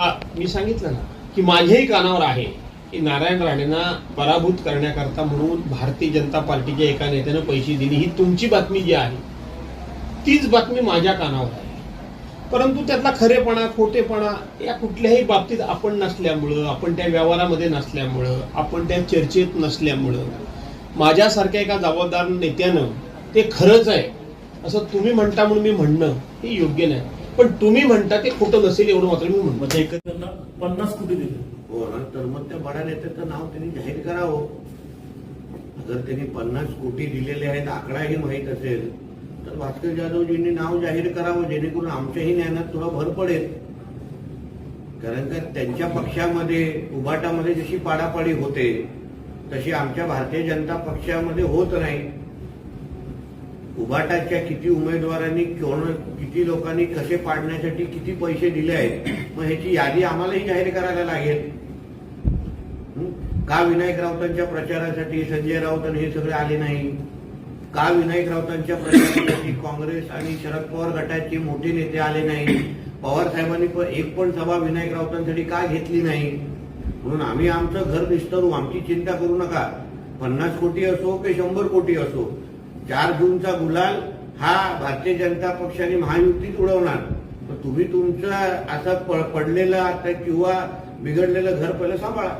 मी सांगितलं ना की माझ्याही कानावर आहे की नारायण राणेंना पराभूत करण्याकरता म्हणून भारतीय जनता पार्टीच्या एका नेत्यानं पैसे दिली. ही तुमची बातमी जी आहे तीच बातमी माझ्या कानावर आहे. परंतु त्यातला खरेपणा खोटेपणा या कुठल्याही बाबतीत आपण नसल्यामुळं आपण त्या व्यवहारामध्ये नसल्यामुळं आपण त्या चर्चेत नसल्यामुळं माझ्यासारख्या एका जबाबदार नेत्यानं ते खरंच आहे असं तुम्ही म्हणता म्हणून मी म्हणणं हे योग्य नाही. पण तुम्ही म्हणता ते खोटं नसेल एवढं मात्र मी म्हणतो. म्हणजे त्यांना पन्नास कोटी दिले. हो ना तर मग त्या बड्या नेत्याचं नाव त्यांनी जाहीर करावं. जर त्यांनी पन्नास कोटी दिलेले आहेत आकडाही माहीत असेल तर भास्कर जाधवजींनी नाव जाहीर करावं जेणेकरून आमच्याही ज्ञानात थोडा भर पडेल. कारण का त्यांच्या पक्षामध्ये उभाटामध्ये जशी पाडापाडी होते तशी आमच्या भारतीय जनता पक्षामध्ये होत नाही. उभाटाच्या किती उमेदवारांनी कोण किती लोकांनी कसे पाडण्यासाठी किती पैसे दिले आहेत मग ह्याची यादी आम्हालाही जाहीर करायला लागेल. का विनायक राऊतांच्या प्रचारासाठी संजय राऊत आणि हे सगळे आले नाही? का विनायक राऊतांच्या प्रचारासाठी काँग्रेस आणि शरद पवार गटाचे मोठे नेते आले नाही? पवार साहेबांनी पण एक पण सभा विनायक राऊतांसाठी का घेतली नाही? म्हणून आम्ही आमचं घर निस्तरू आमची चिंता करू नका. पन्नास कोटी असो की शंभर कोटी असो चार जूनचा गुलाल हा भारतीय जनता पक्षाने महायुतीत उडवणार. तर तुम्ही तुमचं असं पडलेलं आता किंवा बिघडलेलं घर पहिलं सांभाळा.